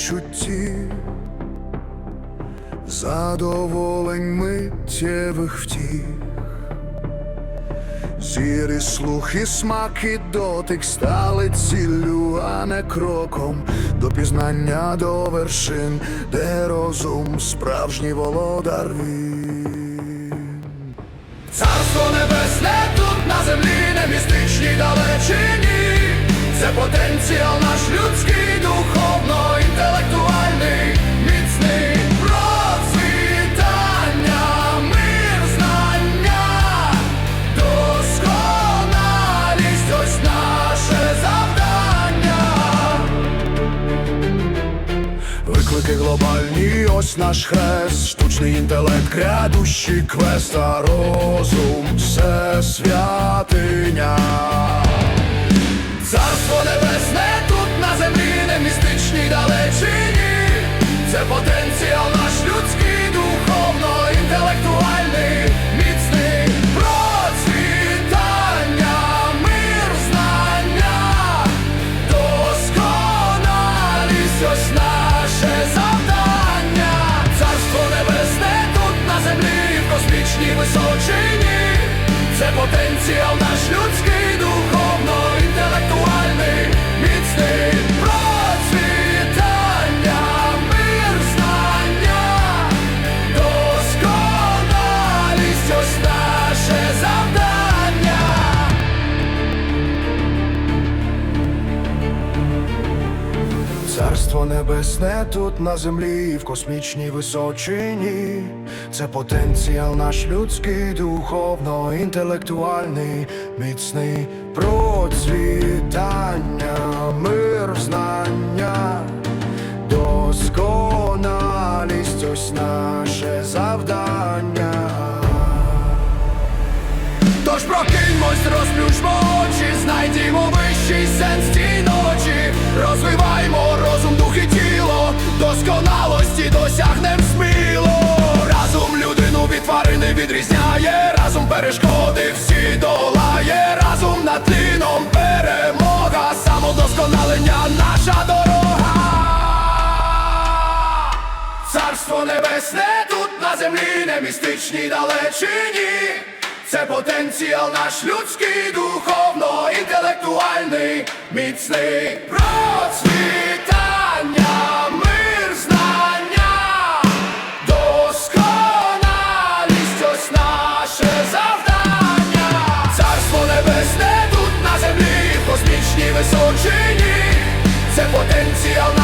відчуттів, задоволень миттєвих втіх. Зір і слух, і смак, і дотик стали ціллю, а не кроком до пізнання до вершин, де розум справжній володар він. Царство небесне тут на землі, не містичній далечині. Це потенціал наш людський, Виклики глобальні, ось наш хрест, штучний інтелект, грядущий квест, а розум все святиня. Височині. Це потенціал наш людський, небесне тут на землі, в космічній височині. Це потенціал наш людський, духовно, інтелектуальний, міцний процвітання, мир, знання, досконалість, відрізняє, разум перешкоди всі долає, разум над тліном перемога, самодосконалення наша дорога. Царство небесне тут на землі, не містичній далечині. Це потенціал наш людський, духовно, інтелектуальний, міцний. височині, це потенціал.